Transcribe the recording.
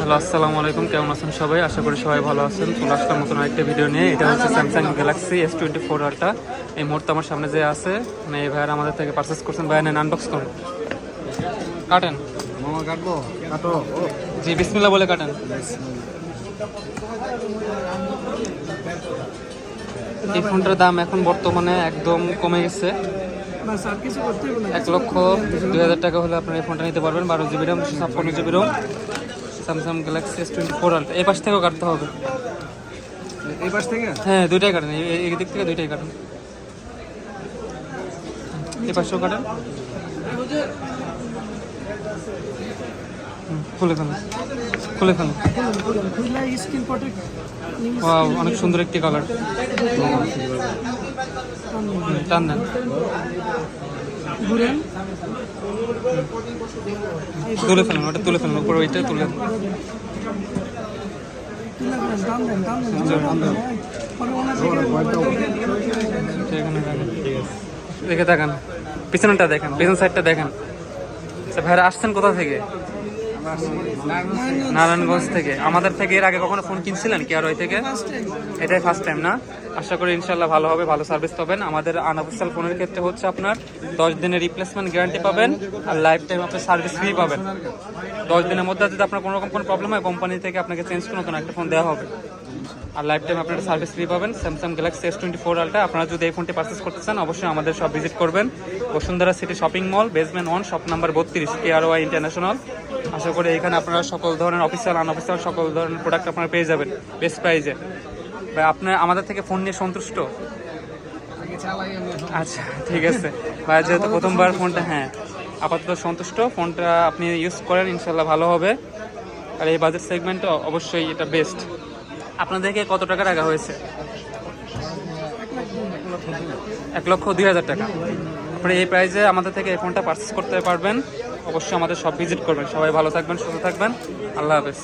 Hello আসসালামু আলাইকুম। কেমন আছেন সবাই? আশা করি সবাই ভালো আছেন। চলে আসলাম নতুন আরেকটা ভিডিও নিয়ে। এটা হচ্ছে Samsung Galaxy S twenty four Ultra এই মুহূর্তে আমার সামনে যে আছে মানে এই ভাইয়ার আমাদের থেকে পারচেস করছেন ভাইয়া নেন আনবক্স করেন। কাটেন। জি বিসমিল্লা বলে কাটেন। এই ফোনটার দাম এখন বর্তমানে একদম কমে গেছে। এক লক্ষ দুই হাজার টাকা হলে আপনার এই ফোনটা নিতে পারবেন। বারো জিবি র্যাম ছাপ্পান্ন GB ROM Samsung Galaxy S twenty four Ultra এই পাশ থেকেও কাটতে হবে। এই পাশ থেকে? হ্যাঁ দুইটাই কাটেন। এই দিক থেকে দুইটাই কাটেন। এই পাশেও কাটেন। খুলে ফেলুন। খুলে ফেলুন। অনেক সুন্দর একটি কালার। টান দেন। ঘুরেন। তুলে ফেলুন ওটা তুলে ফেলুন উপরে ওইটা তুলে এখানে দেখেন দেখে দেখান পিছনটা দেখেন পিছন সাইডটা দেখেন। আচ্ছা ভাইরা আসছেন কোথা থেকে? নারায়ণগঞ্জ থেকে। আমাদের থেকে এর আগে কখনো ফোন কিনছিলেন কি আর ওই থেকে? এটাই ফার্স্ট টাইম না? আশা করি ইনশাল্লাহ ভালো হবে, ভালো সার্ভিস পাবেন। আমাদের আনঅফিসিয়াল ফোনের ক্ষেত্রে হচ্ছে আপনার দশ দিনের রিপ্লেসমেন্ট গ্যারান্টি পাবেন আর লাইফ টাইম আপনার সার্ভিস ফ্রি পাবেন। দশ দিনের মধ্যে যদি আপনার কোনো রকম কোনো প্রবলেম হয় কোম্পানি থেকে আপনাকে চেঞ্জ করে নতুন একটা ফোন দেওয়া হবে। আর লাইফ টাইম আপনারা সার্ভিস ফ্রি পাবেন। Samsung Galaxy S twenty four Ultra আপনারা যদি এই ফোনটি পারচেস করতে চান, অবশ্যই আমাদের সব ভিজিট করবেন। Bashundhara city shopping mall basement one shop number বত্রিশ কে আর ওয়াই ইন্টারন্যাশনাল আশা করি এখানে আপনারা সকল ধরনের অফিসিয়াল আনঅফিসিয়াল সকল ধরনের প্রোডাক্ট আপনারা পেয়ে যাবেন বেস্ট প্রাইজে ভাই আপনার আমাদের থেকে ফোন নিয়ে সন্তুষ্ট? আচ্ছা ঠিক আছে। ভাই, যেহেতু প্রথমবার ফোনটা হ্যাঁ আপাতত সন্তুষ্ট। ফোনটা আপনি ইউজ করেন ইনশাল্লাহ ভালো হবে। আর এই বাজেট সেগমেন্টে অবশ্যই এটা বেস্ট আপনাদেরকে কত টাকা রাখা হয়েছে? এক লক্ষ দুই হাজার টাকা। আপনি এই প্রাইসে আমাদের থেকে এই ফোনটা পারচেস করতে পারবেন। অবশ্যই আমাদের সব ভিজিট করবেন। সবাই ভালো থাকবেন সুস্থ থাকবেন। আল্লাহ হাফেজ।